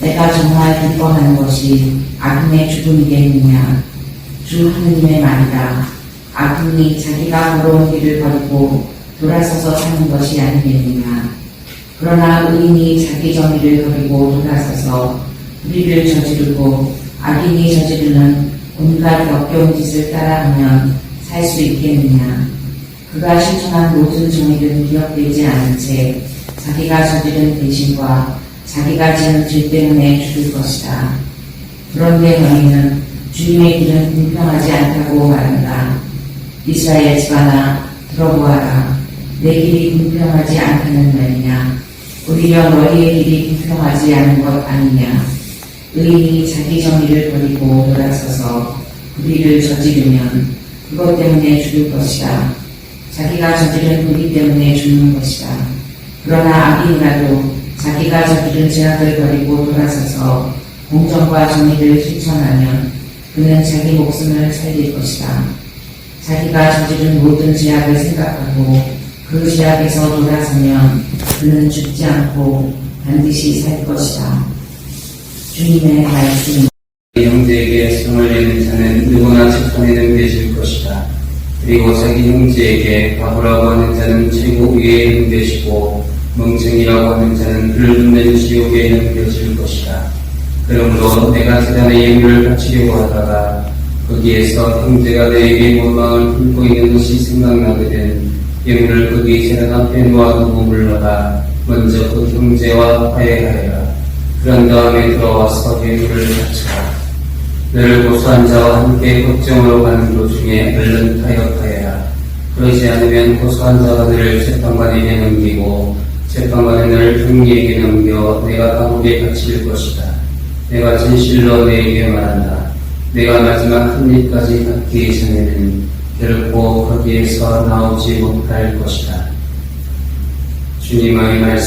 내가 정말 기뻐하는 것이 아픔의 죽음이겠느냐? 주 하느님의 말이다. 아픔이 자기가 걸어온 길을 버리고 돌아서서 사는 것이 아니겠느냐? 그러나 의인이 자기 정의를 버리고 돌아서서 우리를 저지르고 악인이 저지르는 온갖 역겨운 짓을 따라하면 살 수 있겠느냐? 그가 실천한 모든 정의는 기억되지 않은 채 자기가 저지른 배신과 자기가 지은 죄 때문에 죽을 것이다. 그런데 너희는 주님의 길은 공평하지 않다고 말한다. 이스라엘 집안아 들어보아라. 내 길이 공평하지 않다는 말이냐. 오히려 너희의 길이 공평하지 않은 것 아니냐. 의인이 자기 정의를 버리고 돌아서서 불의를 저지르면 그것 때문에 죽을 것이다. 자기가 저지른 불의 때문에 죽는 것이다. 그러나 악인이라도 자기가 저지른 죄악을 버리고 돌아서서 공정과 정의를 실천하면 그는 자기 목숨을 살릴 것이다. 자기가 저지른 모든 죄악을 생각하고 그 죄악에서 돌아서면 그는 죽지 않고 반드시 살 것이다. 주님의 말씀. 형제에게 성을 내는 자는 누구나 재판에는 되실 것이다. 그리고 자기 형제에게 바보라고 하는 자는 최고 위에 행되시고 멍청이라고 하는 자는 그를 듣는 지옥에 넘겨질 것이다. 그러므로 내가 재단의 예물을 바치려고 하다가 거기에서 형제가 내게 원망을 품고 있는 것이 생각나거든 예물을 거기 재단 앞에 놓아두고 물러가 먼저 그 형제와 화해하여라. 그런 다음에 들어와서 예물을 바쳐라. 너를 고소한 자와 함께 걱정으로 가는 도중에 얼른 타협하여라. 그러지 않으면 고소한 자가 너를 재판관에게 넘기고 재판관은 너를 형리에게 넘겨 내가 감옥에 갇힐 것이다. 내가 진실로 너에게 말한다. 내가 마지막 한 입까지 닿기 전에는 결코 거기에서 나오지 못할 것이다. 주님의 말씀이